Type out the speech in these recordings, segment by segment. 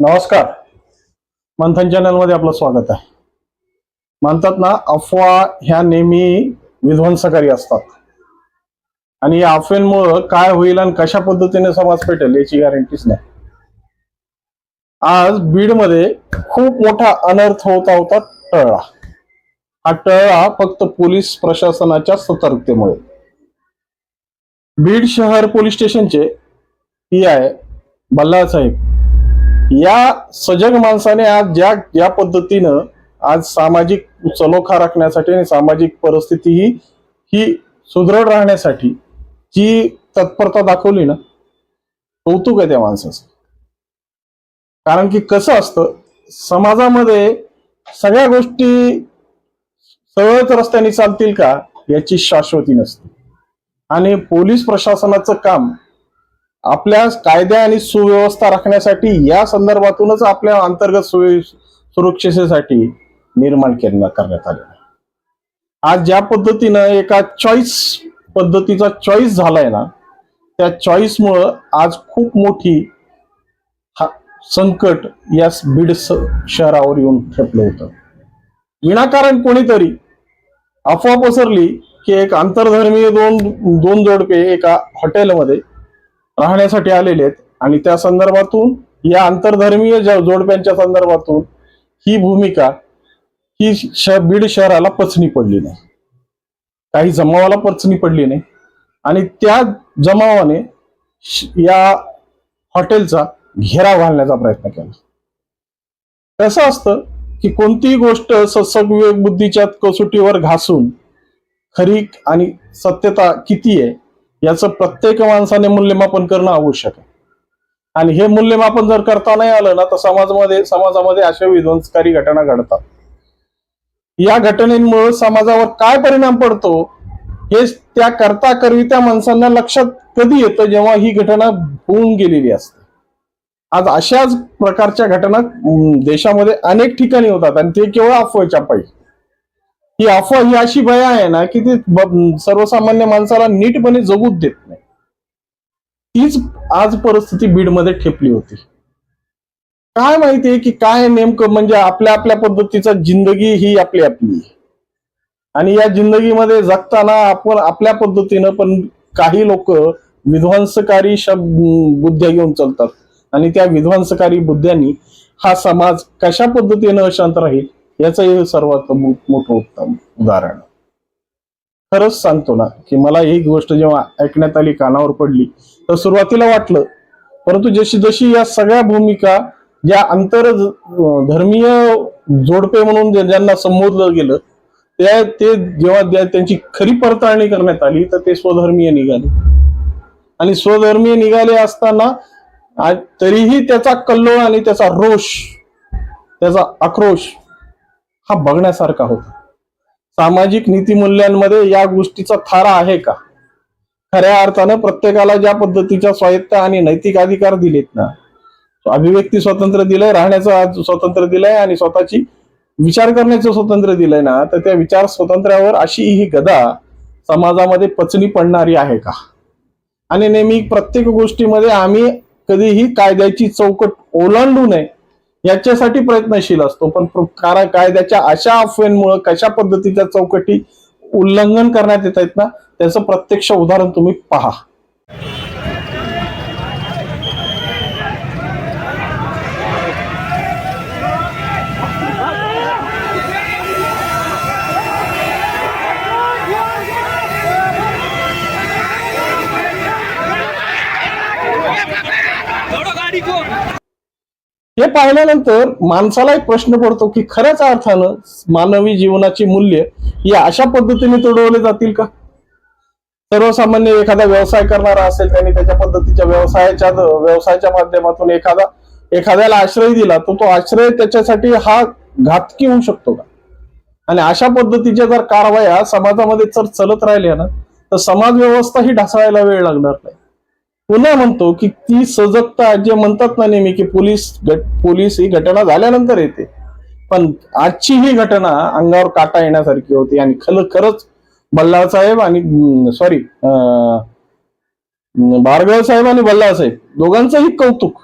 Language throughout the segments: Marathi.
नमस्कार. मंथन चॅनलमध्ये आपलं स्वागत आहे. म्हणतात ना अफवा ह्या नेहमी विध्वंसकारी असतात. आणि या अफवेंमुळं काय होईल आणि कशा पद्धतीने समाज पेटेल याची गॅरंटीच नाही. आज बीडमध्ये खूप मोठा अनर्थ होता होता टळला. हा टळला फक्त पोलीस प्रशासनाच्या सतर्कतेमुळे. बीड शहर पोलीस स्टेशनचे पी आय बल्लाळ साहेब या सजग माणसाने आज ज्या ज्या पद्धतीनं आज सामाजिक सलोखा राखण्यासाठी आणि सामाजिक परिस्थिती ही ही सुदृढ राहण्यासाठी जी तत्परता दाखवली ना कौतुक आहे त्या माणसाचं. कारण की कसं असतं समाजामध्ये सगळ्या गोष्टी सरळच रस्त्याने चालतील का याची शाश्वती नसते. आणि पोलीस प्रशासनाचं काम आपल्या कायद्या आणि सुव्यवस्था राखण्यासाठी या संदर्भातूनच आपल्या अंतर्गत सुरक्षेसाठी निर्माण केलं करण्यात आले आज ज्या पद्धतीनं एका चॉईस पद्धतीचा चॉईस झालाय ना त्या चॉईसमुळं आज खूप मोठी हा संकट या बीड शहरावर येऊन ठेपलं होतं. विनाकारण कोणीतरी अफवा पसरली की एक आंतरधर्मीय दोन दोन जोडपे एका हॉटेलमध्ये राहण्यासाठी आलेले आहेत. आणि त्या संदर्भातून या आंतरधर्मीय ज्या जोडप्यांच्या संदर्भातून ही भूमिका ही श बीड शहराला पचनी पडली नाही. काही जमावाला पचनी पडली नाही. आणि त्या जमावाने या हॉटेलचा घेराव घालण्याचा प्रयत्न केला. कसं असतं की कोणतीही गोष्ट सत्सविवेक बुद्धीच्या कसोटीवर घासून खरी आणि सत्यता किती आहे याचं प्रत्येक माणसाने मूल्यमापन करणं आवश्यक आहे. आणि हे मूल्यमापन जर करता नाही आलं ना तर समाजामध्ये समाजामध्ये अशा विध्वंसकारी घटना घडतात. या घटनेमुळे समाजावर काय परिणाम पडतो हे त्या करता करवी त्या माणसांना लक्षात कधी येतं जेव्हा ही घटना होऊन गेलेली असते. आज अशाच प्रकारच्या घटना देशामध्ये अनेक ठिकाणी होतात आणि ते केवळ अफवेच्या पाहिजे ही अफवा ही अशी भया आहे ना की ती सर्वसामान्य माणसाला नीटपणे जगूच देत नाही. तीच आज परिस्थिती बीडमध्ये ठेपली होती. काय माहितीये की काय नेमकं? म्हणजे आपल्या आपल्या पद्धतीचा जिंदगी ही आपली आपली आणि या जिंदगीमध्ये जगताना आपण आपल्या पद्धतीनं पण काही लोक विध्वंसकारी शब्द बुद्ध्या घेऊन चालतात. आणि त्या विध्वंसकारी बुद्ध्यांनी हा समाज कशा पद्धतीनं अशांत राहील? याचं हे सर्वात मोठं उत्तम उदाहरण. खरंच सांगतो ना की मला ही गोष्ट जेव्हा ऐकण्यात आली कानावर पडली तर सुरुवातीला वाटलं परंतु जशी जशी या सगळ्या भूमिका ज्या आंतर धर्मीय जोडपे म्हणून ज्यांना संबोधलं गेलं त्या ते जेव्हा त्यांची खरी पडताळणी करण्यात आली तर ते स्वधर्मीय निघाले. आणि स्वधर्मीय निघाले असताना तरीही त्याचा कल्लोळ आणि त्याचा रोष त्याचा आक्रोश हा बघण्यासारखा होता. सामाजिक नीतिमूल्यांमध्ये या गोष्टीचा थारा आहे का? खऱ्या अर्थानं प्रत्येकाला ज्या पद्धतीच्या स्वायत्त आणि नैतिक अधिकार दिलेत ना अभिव्यक्ती स्वातंत्र्य दिलंय राहण्याचं आज स्वातंत्र्य दिलंय आणि स्वतःची विचार करण्याचं स्वातंत्र्य दिलंय ना तर त्या विचार स्वातंत्र्यावर अशी ही गदा समाजामध्ये पचनी पडणारी आहे का? आणि नेहमी प्रत्येक गोष्टीमध्ये आम्ही कधीही कायद्याची चौकट ओलांडू नये याच्यासाठी प्रयत्नशील असतो. पण कारण कायद्याच्या अशा अफवेंमुळे कशा पद्धतीच्या चौकटी उल्लंघन करण्यात येत आहेत ना त्याचं प्रत्यक्ष उदाहरण तुम्ही पहा. हे पाहिल्यानंतर माणसाला एक प्रश्न पडतो की खऱ्याच अर्थानं मानवी जीवनाची मूल्य या अशा पद्धतीने तुडवले जातील का? सर्वसामान्य एखादा व्यवसाय करणारा असेल त्यांनी त्याच्या पद्धतीच्या व्यवसायाच्या व्यवसायाच्या माध्यमातून एखादा एखाद्याला आश्रय दिला तर तो आश्रय त्याच्यासाठी हा घातकी होऊ शकतो का? आणि अशा पद्धतीच्या जर कारवाया समाजामध्ये जर चलत राहिल्या ना तर समाज व्यवस्था ही ढासळायला वेळ लागणार नाही. पुन्हा म्हणतो की ती सजगता जे म्हणतात ना नेहमी की पोलीस गट पोलीस ही घटना झाल्यानंतर येते. पण आजची ही घटना अंगावर काटा येण्यासारखी होती आणि खल खरंच बल्लाळ साहेब आणि सॉरी भार्गव साहेब आणि बल्लाळ साहेब दोघांचंही कौतुक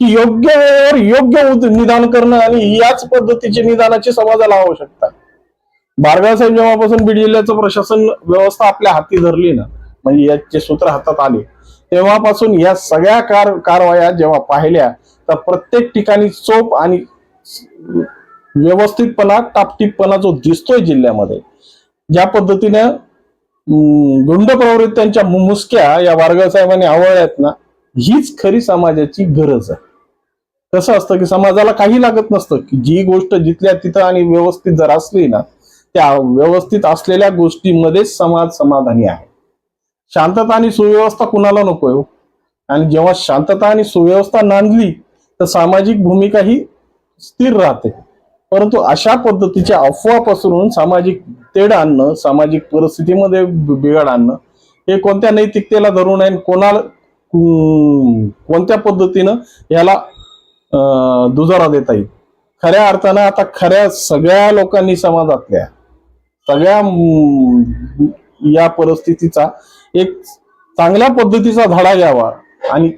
की योग्य वेळेवर योग्य निदान करणं आणि याच पद्धतीची निदानाची समाजाला आवश्यकता भार्गव साहेब जेव्हापासून बीड जिल्ह्याचं प्रशासन व्यवस्था आपल्या हाती धरली ना म्हणजे याचे सूत्र हातात आले तेव्हापासून या सगळ्या कार कारवाया जेव्हा पाहिल्या तर प्रत्येक ठिकाणी चोप आणि व्यवस्थितपणा टापटीपणा जो दिसतोय जिल्ह्यामध्ये ज्या पद्धतीनं गुंड प्रवृत्त्यांच्या मु- मुसक्या या वारगाव साहेबांनी आवळल्यात ना हीच खरी समाजाची गरज आहे. कसं असतं की समाजाला काही लागत नसतं की जी गोष्ट जिथल्या तिथं आणि व्यवस्थित जर असली ना त्या व्यवस्थित असलेल्या गोष्टीमध्ये समाज समाधानी आहे. शांतता आणि सुव्यवस्था कुणाला नकोय हो. आणि जेव्हा शांतता आणि सुव्यवस्था नांदली तर सामाजिक भूमिका ही स्थिर राहते. परंतु अशा पद्धतीच्या अफवा पसरून सामाजिक तेढ आणणं सामाजिक परिस्थितीमध्ये बिघाड आणणं हे कोणत्या नैतिकतेला धरून आहे आणि कोणाला कोणत्या पद्धतीनं याला दुजारा देता येईल? खऱ्या अर्थानं आता खऱ्या सगळ्या लोकांनी समाजातल्या सगळ्या या परिस्थितीचा एक चांगल्या पद्धतीचा धडा घ्यावा आणि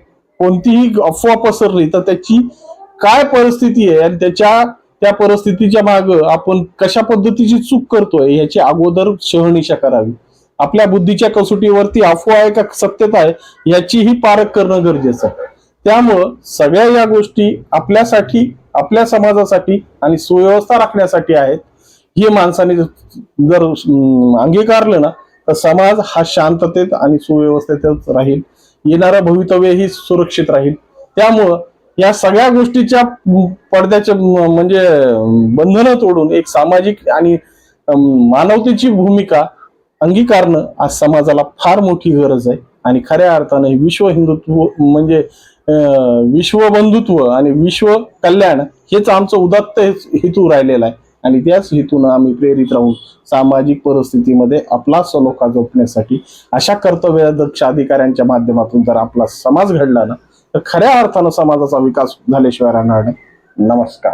कोणतीही अफवा पसरली तर त्याची काय परिस्थिती आहे आणि त्याच्या त्या परिस्थितीच्या माग आपण कशा पद्धतीची चूक करतोय याची अगोदर शहनिशा करावी. आपल्या बुद्धीच्या कसोटीवरती अफवा आहे का सत्यता आहे याचीही पारख करणं गरजेचं आहे. त्यामुळं सगळ्या या गोष्टी आपल्यासाठी आपल्या समाजासाठी आणि सुव्यवस्था राखण्यासाठी आहेत. हे माणसाने जर अंगीकारलं ना तर समाज हा शांततेत आणि सुव्यवस्थेतच राहील. येणारं भवितव्य ही सुरक्षित राहील. त्यामुळं या सगळ्या गोष्टीच्या पडद्याच्या पडद्याचे म्हणजे बंधनं तोडून एक सामाजिक आणि मानवतेची भूमिका अंगीकारणं आज समाजाला फार मोठी गरज आहे. आणि खऱ्या अर्थाने विश्व हिंदुत्व म्हणजे विश्व बंधुत्व आणि विश्व कल्याण हेच आमचं उदात्त हेतू राहिलेला आहे. आणि त्याच हेतून आम्ही प्रेरित राहून सामाजिक परिस्थितीमध्ये आपला सलोखा जोपण्यासाठी अशा कर्तव्यदक्ष अधिकाऱ्यांच्या माध्यमातून जर आपला समाज घडला ना तर खऱ्या अर्थानं समाजाचा विकास झाल्याशिवाय राहणार नाही. नमस्कार.